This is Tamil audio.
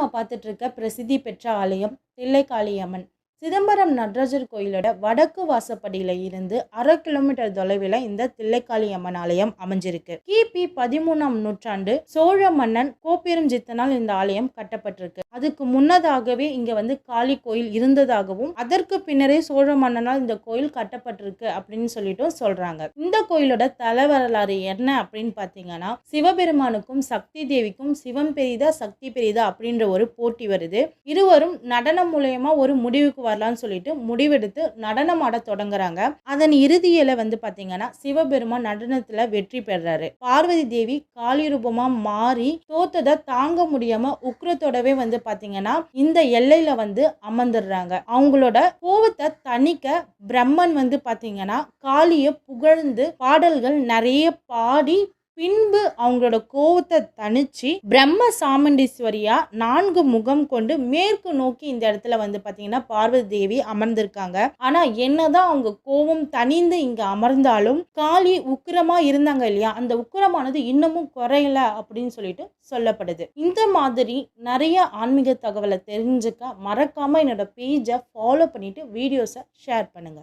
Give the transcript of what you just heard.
நாம் பார்த்துட்டு இருக்க பிரசித்தி பெற்ற ஆலயம் தில்லைக்காளியம்மன். சிதம்பரம் நடராஜர் கோயிலோட வடக்கு வாசப்படியில இருந்து அரை கிலோமீட்டர் தொலைவில் இந்த தில்லைக்காளி அம்மன் ஆலயம் அமைஞ்சிருக்கு. கிபி பதிமூணாம் நூற்றாண்டு சோழ மன்னன் கோப்பெருஞ்சித்தனால் இந்த ஆலயம் கட்டப்பட்டிருக்கு. அதுக்கு முன்னதாகவே இங்க வந்து காளி கோயில் இருந்ததாகவும் அதற்கு பின்னரே சோழ மன்னனால் இந்த கோயில் கட்டப்பட்டிருக்கு அப்படின்னு சொல்லிட்டும் சொல்றாங்க. இந்த கோயிலோட தல வரலாறு என்ன அப்படின்னு பார்த்தீங்கன்னா சிவபெருமானுக்கும் சக்தி தேவிக்கும் சிவம் பெரிதா சக்தி பெரிதா அப்படின்ற ஒரு போட்டி வருது. இருவரும் நடனம் மூலயமா ஒரு முடிவுக்கு வரலான்னு சொல்லிட்டு முடிவெடுத்து நடனம் ஆட தொடங்குறாங்க. அதன் இறுதியில வந்து பாத்தீங்கன்னா சிவபெருமான் நடனத்துல வெற்றி பெறாரு. பார்வதி தேவி காளி ரூபமா மாறி தோத்ததை தாங்க முடியாம உக்ரத்தோடவே வந்து பாத்தீங்கன்னா இந்த எல்லையில வந்து அமர்ந்துடுறாங்க. அவங்களோட கோவத்தை தணிக்க பிரம்மன் வந்து பாத்தீங்கன்னா காளியை புகழ்ந்து பாடல்கள் நிறைய பாடி பின்பு அவங்களோட கோவத்தை தணிச்சு பிரம்ம சாமுண்டீஸ்வரியா நான்கு முகம் கொண்டு மேற்கு நோக்கி இந்த இடத்துல வந்து பாத்தீங்கன்னா பார்வதி தேவி அமர்ந்திருக்காங்க. ஆனா என்னதான் அவங்க கோவம் தணிந்து இங்க அமர்ந்தாலும் காளி உக்கிரமா இருந்தாங்க இல்லையா? அந்த உக்கிரமானது இன்னமும் குறையல அப்படின்னு சொல்லிட்டு சொல்லப்படுது. இந்த மாதிரி நிறைய ஆன்மீக தகவலை தெரிஞ்சுக்க மறக்காம என்னோட பேஜை ஃபாலோ பண்ணிட்டு வீடியோஸை ஷேர் பண்ணுங்க.